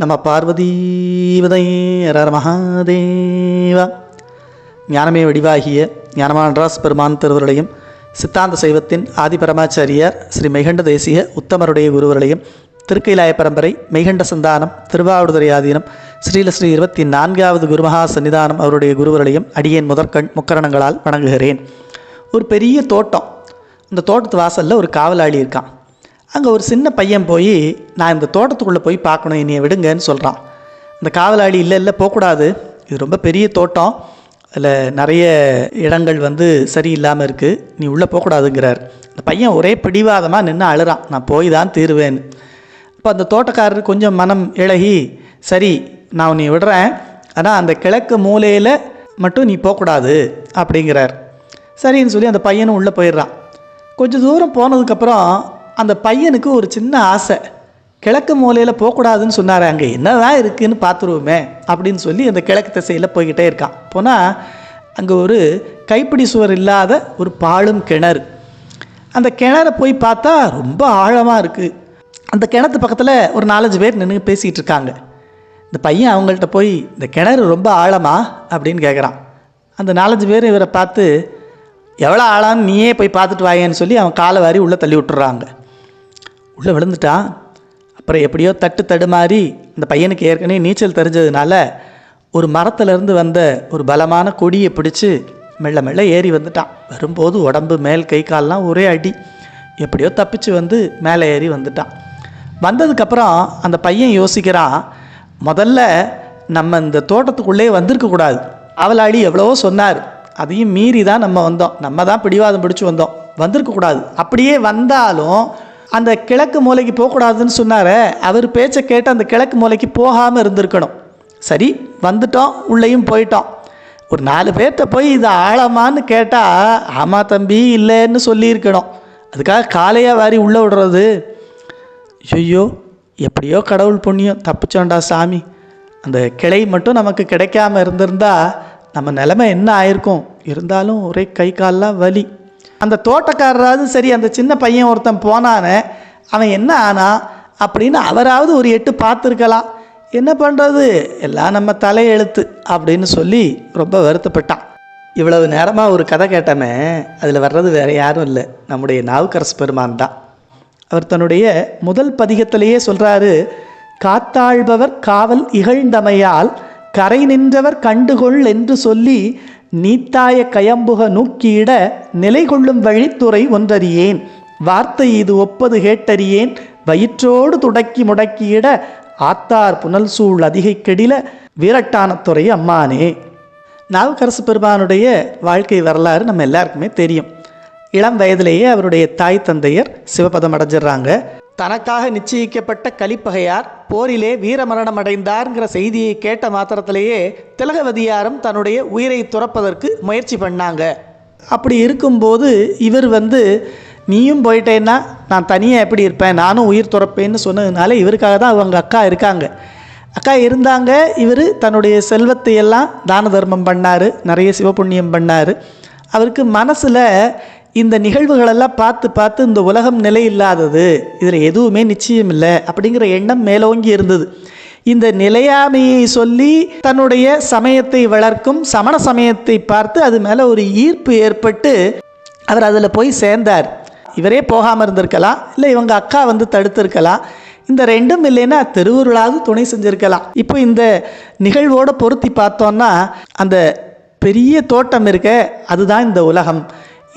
நம பார்வதீவதை ஹர மகாதேவா. ஞானமே வடிவாகிய ஞானமான்ராஸ் பெருமான் திருவருளையும் சித்தாந்த சைவத்தின் ஆதிபரமாச்சாரியார் ஸ்ரீ மெய்கண்ட தேசிய உத்தமருடைய குருவர்களையும் திருக்கைலாய பரம்பரை மெய்கண்ட சந்தானம் திருவாவடுதுறை ஆதீனம் ஸ்ரீல ஸ்ரீ இருபத்தி நான்காவது குருமகா சன்னிதானம் அவருடைய குருவர்களையும் அடியேன் முதற்கண் முக்கரணங்களால் வணங்குகிறேன். ஒரு பெரிய தோட்டம். அந்த தோட்டத்து வாசலில் ஒரு காவலாளி இருக்கான். அங்கே ஒரு சின்ன பையன் போய் நான் இந்த தோட்டத்துக்குள்ளே போய் பார்க்கணும் என்னைய விடுங்கன்னு சொல்கிறான் இந்த காவலாளி இல்லை இல்லை போகக்கூடாது. இது ரொம்ப பெரிய தோட்டம். அதில் நிறைய இடங்கள் வந்து சரியில்லாமல் இருக்குது நீ உள்ளே போகக்கூடாதுங்கிறார். அந்த பையன் ஒரே பிடிவாதமாக நின்று அழுறான். நான் போய் தான் தீருவேன் அப்போ அந்த தோட்டக்காரர் கொஞ்சம் மனம் இழகி சரி நான் உன்னை விடுறேன். ஆனால் அந்த கிழக்கு மூலையில் மட்டும் நீ போகக்கூடாது அப்படிங்கிறார். சரின்னு சொல்லி அந்த பையனும் உள்ளே போயிடுறான். கொஞ்சம் தூரம் போனதுக்கப்புறம் அந்த பையனுக்கு ஒரு சின்ன ஆசை. கிழக்கு மூலையில் போகக்கூடாதுன்னு சொன்னார். அங்கே என்னதான் இருக்குதுன்னு பார்த்துருவோமே அப்படின்னு சொல்லி அந்த கிழக்கு திசையில் போய்கிட்டே இருக்கான். போனால் அங்கே ஒரு கைப்பிடி சுவர் இல்லாத ஒரு பாழும் கிணறு. அந்த கிணறு போய் பார்த்தா ரொம்ப ஆழமாக இருக்குது அந்த கிணத்து பக்கத்தில் ஒரு நாலஞ்சு பேர் நின்று பேசிகிட்டு இருக்காங்க. இந்த பையன் அவங்கள்ட்ட போய் இந்த கிணறு ரொம்ப ஆழமா? அப்படின்னு கேட்குறான் அந்த நாலஞ்சு பேர் இவரை பார்த்து எவ்வளோ ஆழான்னு நீயே போய் பார்த்துட்டு வாயேன்னு சொல்லி அவன் காலை வாரி உள்ளே தள்ளி விட்டுறாங்க. உள்ளே விழுந்துட்டான் அப்புறம் எப்படியோ தட்டு தடுமாறி அந்த பையனுக்கு ஏற்கனவே நீச்சல் தெரிஞ்சதுனால ஒரு மரத்துலேருந்து வந்த ஒரு பலமான கொடியை பிடிச்சி மெல்ல மெல்ல ஏறி வந்துட்டான். வரும்போது உடம்பு மேல் கை கால்லாம் ஒரே அடி. எப்படியோ தப்பிச்சு வந்து மேலே ஏறி வந்துட்டான். வந்ததுக்கப்புறம் அந்த பையன் யோசிக்கிறான் முதல்ல நம்ம இந்த தோட்டத்துக்குள்ளே வந்திருக்கக்கூடாது அவளாடி எவ்வளவோ சொன்னார். அதையும் மீறி தான் நம்ம வந்தோம். நம்ம தான் பிடிவாதம் பிடிச்சி வந்தோம். வந்திருக்கக்கூடாது அப்படியே வந்தாலும் அந்த கிழக்கு மூலைக்கு போகக்கூடாதுன்னு சொன்னார் அவர் பேச்சை கேட்டு அந்த கிழக்கு மூலைக்கு போகாமல் இருந்திருக்கணும். சரி வந்துட்டோம் உள்ளேயும் போயிட்டோம். ஒரு நாலு பேர்கிட்ட போய் இது ஆழமான்னு கேட்டால் ஆமாம் தம்பி இல்லைன்னு சொல்லியிருக்கணும். அதுக்காக காலையாக வாரி உள்ளே விடுறது. ஐயோ எப்படியோ கடவுள் புண்ணியம் தப்பிச்சோண்டா சாமி. அந்த கிளை மட்டும் நமக்கு கிடைக்காம இருந்திருந்தா நம்ம நிலமை என்ன ஆயிருக்கும்? இருந்தாலும் ஒரே கை கால்லாம் வலி. அந்த தோட்டக்காரராவது சரி அந்த சின்ன பையன் ஒருத்தன் போனானே அவன் என்ன ஆனா அப்படின்னு அவராவது ஒரு எட்டு பார்த்துருக்கலாம். என்ன பண்ணுறது எல்லாம் நம்ம தலையெழுத்து அப்படின்னு சொல்லி ரொம்ப வருத்தப்பட்டான். இவ்வளவு நேரமாக ஒரு கதை கேட்டமே அதில் வர்றது வேற யாரும் இல்லை. நம்முடைய நாவுக்கரசு பெருமான் தான். அவர் தன்னுடைய முதல் பதிகத்திலேயே சொல்கிறாரு காத்தாழ்பவர் காவல் இகழ்ந்தமையால் கரை நின்றவர் கண்டுகொள் என்று சொல்லி நீத்தாய கயம்புக நூக்கியிட நிலை கொள்ளும் வழித்துறை ஒன்றறியேன். வார்த்தை இது ஒப்பது கேட்டறியேன். வயிற்றோடு துடக்கி முடக்கியிட ஆத்தார் புனல் சூழ் அதிகை கெடில வீரட்டானத்துறை அம்மானே. நாவுக்கரசு பெருமானுடைய வாழ்க்கை வரலாறு நம்ம எல்லாருக்குமே தெரியும். இளம் வயதிலேயே அவருடைய தாய் தந்தையர் சிவபதம் அடைஞ்சிடுறாங்க தனக்காக நிச்சயிக்கப்பட்ட கலிப்பகையார் போரிலே வீரமரணம் அடைந்தார்ங்கிற செய்தியை கேட்ட மாத்திரத்திலேயே திலகவதியாரும் தன்னுடைய உயிரை துறப்பதற்கு முயற்சி பண்ணாங்க. அப்படி இருக்கும்போது இவர் வந்து நீயும் போயிட்டேன்னா நான் தனியாக எப்படி இருப்பேன்? நானும் உயிர் துறப்பேன்னு சொன்னதுனால இவருக்காக தான் அவங்க அக்கா இருக்காங்க. அக்கா இருந்தாங்க இவர் தன்னுடைய செல்வத்தை எல்லாம் தான தர்மம் பண்ணார் நிறைய சிவபுண்ணியம் பண்ணார். அவருக்கு மனசில் இந்த நிகழ்வுகளெல்லாம் பார்த்து பார்த்து இந்த உலகம் நிலை இல்லாதது இதில் எதுவுமே நிச்சயம் இல்லை அப்படிங்கிற எண்ணம் மேலோங்கி இருந்தது. இந்த நிலையாமையை சொல்லி தன்னுடைய சமயத்தை வளர்க்கும் சமண சமயத்தை பார்த்து அது மேலே ஒரு ஈர்ப்பு ஏற்பட்டு அவர் அதில் போய் சேர்ந்தார். இவரே போகாமல் இருந்திருக்கலாம் இல்லை இவங்க அக்கா வந்து தடுத்திருக்கலாம். இந்த ரெண்டும் இல்லைன்னா திருவுருளாவது துணை செஞ்சிருக்கலாம். இப்போ இந்த நிகழ்வோடு பொருத்தி பார்த்தோன்னா அந்த பெரிய தோட்டம் இருக்க அதுதான் இந்த உலகம்.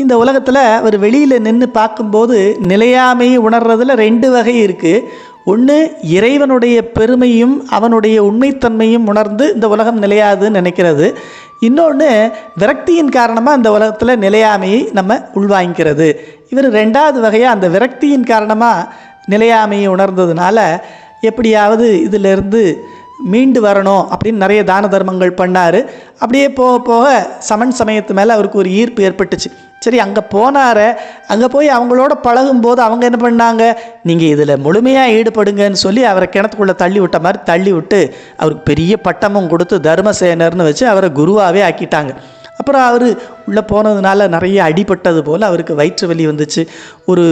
இந்த உலகத்தில் அவர் வெளியில் நின்று பார்க்கும்போது நிலையாமையை உணர்றதில் ரெண்டு வகை இருக்குது ஒன்று இறைவனுடைய பெருமையும் அவனுடைய உண்மைத்தன்மையும் உணர்ந்து இந்த உலகம் நிலையாதுன்னு நினைக்கிறது. இன்னொன்று விரக்தியின் காரணமாக இந்த உலகத்தில் நிலையாமையை நம்ம உள்வாங்கிக்கிறது. இவர் ரெண்டாவது வகையாக அந்த விரக்தியின் காரணமாக நிலையாமையை உணர்ந்ததுனால எப்படியாவது இதிலிருந்து மீண்டு வரணும் அப்படின்னு நிறைய தான தர்மங்கள் பண்ணார். அப்படியே போக போக சமன் சமயத்து மேலே அவருக்கு ஒரு ஈர்ப்பு ஏற்பட்டுச்சு. சரி அங்கே போனார அங்கே போய் அவங்களோட பழகும்போது அவங்க என்ன பண்ணாங்க? நீங்கள் இதில் முழுமையாக ஈடுபடுங்கன்னு சொல்லி அவரை கிணத்துக்குள்ளே தள்ளி விட்ட மாதிரி தள்ளி விட்டு அவருக்கு பெரிய பட்டமும் கொடுத்து தர்மசேனர்னு வச்சு அவரை குருவாகவே ஆக்கிட்டாங்க. அப்புறம் அவர் உள்ளே போனதுனால நிறைய அடிபட்டது போல் அவருக்கு வயிற்று வலி வந்துச்சு. ஒரு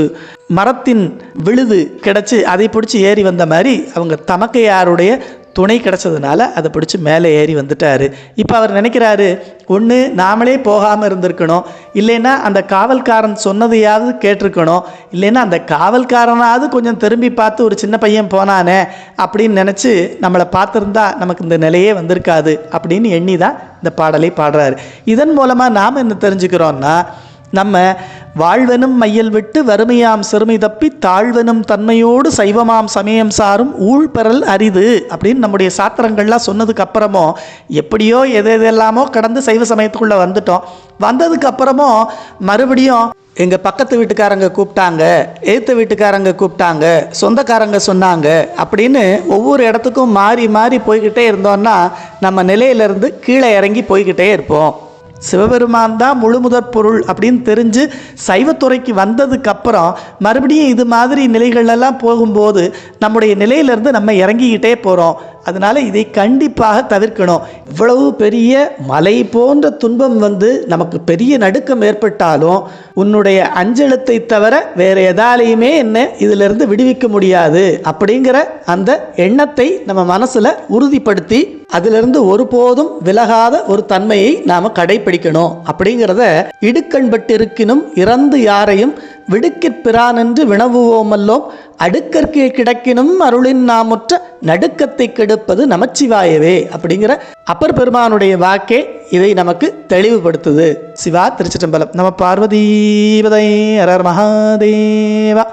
மரத்தின் விழுது கிடச்சி அதை பிடிச்சி ஏறி வந்த மாதிரி அவங்க தமக்கையாருடைய துணை கிடச்சதுனால அதை பிடிச்சி மேலே ஏறி வந்துட்டார். இப்போ அவர் நினைக்கிறாரு ஒன்று நாமளே போகாமல் இருந்திருக்கணும். இல்லைன்னா அந்த காவல்காரன் சொன்னதையாவது கேட்டிருக்கணும். இல்லைன்னா அந்த காவல்காரனாவது கொஞ்சம் திரும்பி பார்த்து ஒரு சின்ன பையன் போனானே அப்படின்னு நினச்சி நம்மளை பார்த்துருந்தா நமக்கு இந்த நிலையே வந்திருக்காது அப்படின்னு எண்ணி தான் இந்த பாடலை பாடுறாரு. இதன் மூலமாக நாம் என்ன தெரிஞ்சுக்கிறோன்னா நம்ம வாழ்வனும் மையல் விட்டு வறுமையாம் சிறுமை தப்பி தாழ்வனும் தன்மையோடு சைவமாம் சமயம் சாரும் ஊழ்பெறல் அரிது அப்படின்னு நம்முடைய சாத்திரங்கள்லாம் சொன்னதுக்கு அப்புறமோ எப்படியோ எது எதெல்லாமோ கடந்து சைவ சமயத்துக்குள்ளே வந்துட்டோம். வந்ததுக்கு அப்புறமோ மறுபடியும் எங்கள் பக்கத்து வீட்டுக்காரங்க கூப்பிட்டாங்க எழுத்து வீட்டுக்காரங்க கூப்பிட்டாங்க சொந்தக்காரங்க சொன்னாங்க அப்படின்னு ஒவ்வொரு இடத்துக்கும் மாறி மாறி போய்கிட்டே இருந்தோன்னா நம்ம நிலையிலேருந்து கீழே இறங்கி போய்கிட்டே இருப்போம். சிவபெருமான் தான் முழுமுதற் பொருள் அப்படின்னு தெரிஞ்சு சைவத்துறைக்கு வந்ததுக்கப்புறம் மறுபடியும் இது மாதிரி நிலைகளெல்லாம் போகும்போது நம்முடைய நிலையிலேருந்து நம்ம இறங்கிக்கிட்டே போகிறோம் அதனால் இதை கண்டிப்பாக தவிர்க்கணும். இவ்வளவு பெரிய மலை போன்ற துன்பம் வந்து நமக்கு பெரிய நடுக்கம் ஏற்பட்டாலும் உன்னுடைய அஞ்செழுத்தை தவிர வேறு எதாலையுமே என்ன இதிலிருந்து விடுவிக்க முடியாது அப்படிங்கிற அந்த எண்ணத்தை நம்ம மனசில் உறுதிப்படுத்தி அதிலிருந்து ஒருபோதும் விலகாத ஒரு தன்மையை நாம் கடைபிடிக்கணும். அப்படிங்கிறத இடுக்கண்பட்டு இருக்கினும் இறந்து யாரையும் விடுக்கிற் பிரானென்று வினவுவோமல்லோம் அடுக்கற்கே கிடக்கினும் அருளின் நாமுற்ற நடுக்கத்தை கெடுப்பது நமச்சிவாயவே அப்படிங்கிற அப்பர் பெருமானுடைய வாக்கே இதை நமக்கு தெளிவுபடுத்துது. சிவா திருச்சிட்டம்பலம் நம்ம பார்வதீபதை அரர் மகாதேவா.